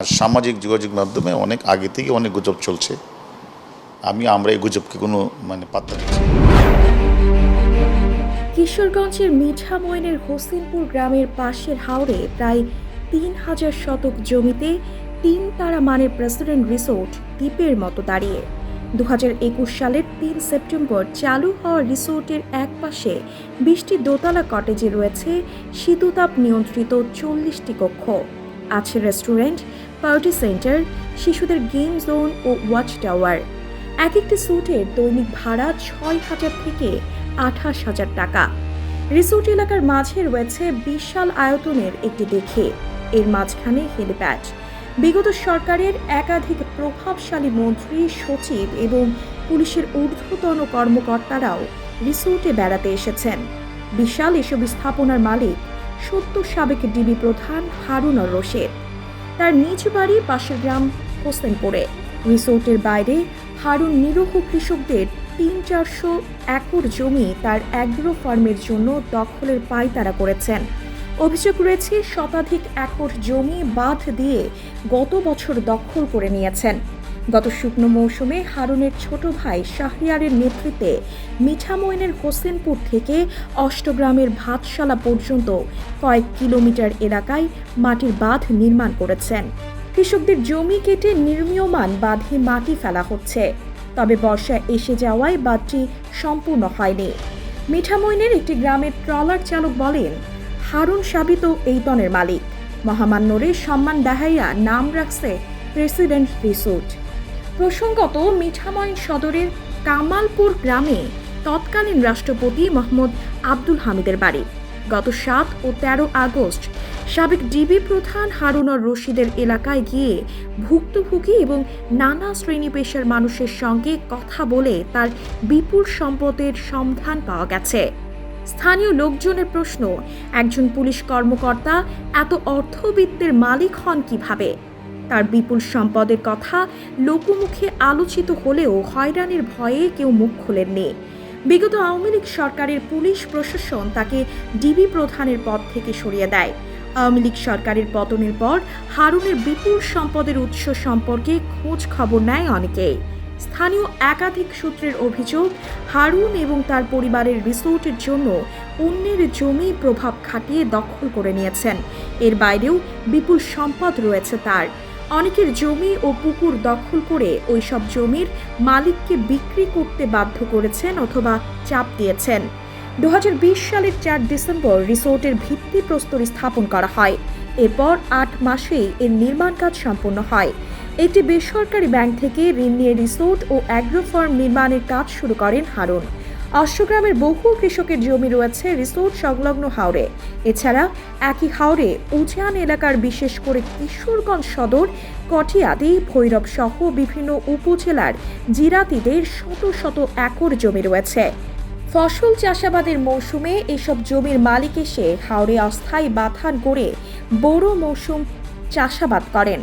সামাজিক যোগাযোগ মাধ্যমে অনেক আগে থেকে অনেক গুজব চলছে। আমি, আমরা এই গুজবকে কোনো মানে পাত্তা দিচ্ছি। কিশোরগঞ্জের মিঠামইনের হোসেনপুর গ্রামের পাশের হাওড়ে প্রায় তিন হাজার শতক জমিতে তিন তারা মানের প্রেসিডেন্ট রিসোর্ট দ্বীপের মতো দাঁড়িয়ে। দু হাজার একুশ সালের তিন সেপ্টেম্বর চালু হওয়া রিসোর্টের এক পাশে বিশটি দোতলা কটেজে রয়েছে শীততাপ নিয়ন্ত্রিত চল্লিশটি কক্ষ। আছে রেস্টুরেন্ট পার্টি সেন্টার, শিশুদের গেম জোন ও ওয়াচ টাওয়ার। এক একটি স্যুটের দৈনিক ভাড়া ছয় হাজার থেকে আঠাশ হাজার টাকা। রিসোর্ট এলাকার মাঝে রয়েছে বিশাল আয়তনের একটি দেখে। এর মাঝখানে হেলিপ্যাড। বিগত সরকারের একাধিক প্রভাবশালী মন্ত্রী, সচিব এবং পুলিশের ঊর্ধ্বতন কর্মকর্তারাও রিসোর্টে বেড়াতে এসেছেন। বিশাল এসব স্থাপনার মালিক সত্য সাবেক ডিবি প্রধান হারুনর রশিদ। তার নিজ বাড়ি পাশের গ্রাম হোসেনপুরে। রিসোর্টের বাইরে হারুন নিরহ কৃষকদের তিন চারশো একর জমি তার অ্যাগ্রো ফার্মের জন্য দখলের পায়তারা করেছেন। অভিযোগ রয়েছে, শতাধিক একর জমি বাঁধ দিয়ে গত বছর দখল করে নিয়েছেন। গত শুকনো মৌসুমে হারুনের ছোট ভাই শাহরিয়ারের নেতৃত্বে মিঠামইনের হোসেনপুর থেকে অষ্টগ্রামের ভাতশালা পর্যন্ত কয়েক কিলোমিটার এলাকায় মাটির বাঁধ নির্মাণ করেছেন। কৃষকদের জমি কেটে নির্মীয়মান বাঁধে মাটি ফেলা হচ্ছে। তবে বর্ষা এসে যাওয়ায় বাঁধটি সম্পূর্ণ হয়নি। মিঠামইনের একটি গ্রামের ট্রলার চালক বলেন, হারুন সাবিত এই তনের মালিক। মহামান্যরে সম্মান দেখাইয়া নাম রাখছে প্রেসিডেন্ট রিসোর্ট প্রসঙ্গত মিঠামইন সদরের কামালপুর গ্রামে তৎকালীন রাষ্ট্রপতি মোহাম্মদ আব্দুল হামিদের বাড়ি। গত সাত ও তেরো আগস্ট সাবেক ডিবি প্রধান হারুনর রশিদের এলাকায় গিয়ে ভুক্তভোগী এবং নানা শ্রেণি পেশার মানুষের সঙ্গে কথা বলে তার বিপুল সম্পদের সন্ধান পাওয়া গেছে। স্থানীয় লোকজনের প্রশ্ন, একজন পুলিশ কর্মকর্তা এত অর্থবিত্তের মালিক হন কীভাবে? তার বিপুল সম্পদের কথা লোকমুখে আলোচিত হলেও হয়রানির ভয়ে কেউ মুখ খোলেননি। বিগত আওয়ামী লীগ সরকারের পুলিশ প্রশাসন তাকে ডিবি প্রধানের পদ থেকে সরিয়ে দেয়। আওয়ামী লীগ সরকারের পতনের পর হারুনের বিপুল সম্পদের উৎস সম্পর্কে খোঁজ খবর নেয় অনেকেই স্থানীয় একাধিক সূত্রের অভিযোগ, হারুন এবং তার পরিবারের রিসোর্টের জন্য অন্যের জমি প্রভাব খাটিয়ে দখল করে নিয়েছেন। এর বাইরেও বিপুল সম্পদ রয়েছে তার। অনেকের জমি ও পুকুর দখল করে ওই সব জমির মালিককে বিক্রি করতে বাধ্য করেছেন অথবা চাপ দিয়েছেন। দু হাজার বিশ সালের চার ডিসেম্বর রিসোর্টের ভিত্তিপ্রস্তর স্থাপন করা হয়। এরপর আট মাসেই এর নির্মাণ কাজ সম্পন্ন হয়। একটি বেসরকারি ব্যাংক থেকে ঋণ নিয়ে রিসোর্ট ও অ্যাগ্রো ফার্ম নির্মাণের কাজ শুরু করেন হারুন। অষ্টগ্রামের বহু কৃষকের জমি রয়েছে রিসোর্ট সংলগ্ন হাওড়ে এছাড়া একই হাওড়ে উজান এলাকার বিশেষ করে কিশোরগঞ্জ সদর, কটিয়াদি, ভৈরব সহ বিভিন্ন উপজেলার জিরাতিদের শত শত একর জমি রয়েছে। ফসল চাষাবাদের মৌসুমে এসব জমির মালিক এসে হাওড়ে অস্থায়ী বাথান করে বড় মৌসুম চাষাবাদ করেন।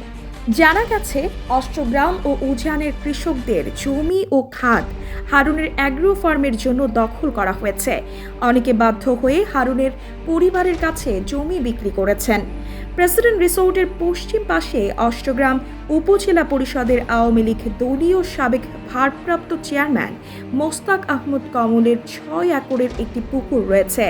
জানা গেছে, অষ্টগ্রাম ও উজানের কৃষকদের জমি ও খাদ হারুনের অ্যাগ্রো ফার্মের জন্য দখল করা হয়েছে। অনেকে বাধ্য হয়ে হারুনের পরিবারের কাছে জমি বিক্রি করেছেন। প্রেসিডেন্ট রিসোর্টের পশ্চিম পাশে অষ্টগ্রাম উপজেলা পরিষদের আওয়ামী লীগ দলীয় সাবেক ভারপ্রাপ্ত চেয়ারম্যান মোস্তাক আহমদ কমলের ছয় একরের একটি পুকুর রয়েছে।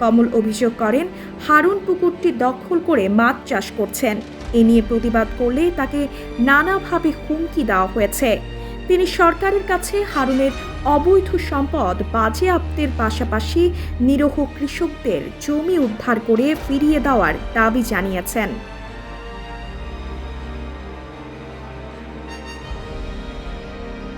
কমল অভিযোগ করেন, হারুন পুকুরটি দখল করে মাছ চাষ করছেন। এ নিয়ে প্রতিবাদ করলে তাকে নানাভাবে হুমকি দেওয়া হয়েছে। তিনি সরকারের কাছে হারুনের অবৈধ সম্পদ বাজেয়াপ্তের পাশাপাশি নিরহ কৃষকদের জমি উদ্ধার করে ফিরিয়ে দেওয়ার দাবি জানিয়েছেন।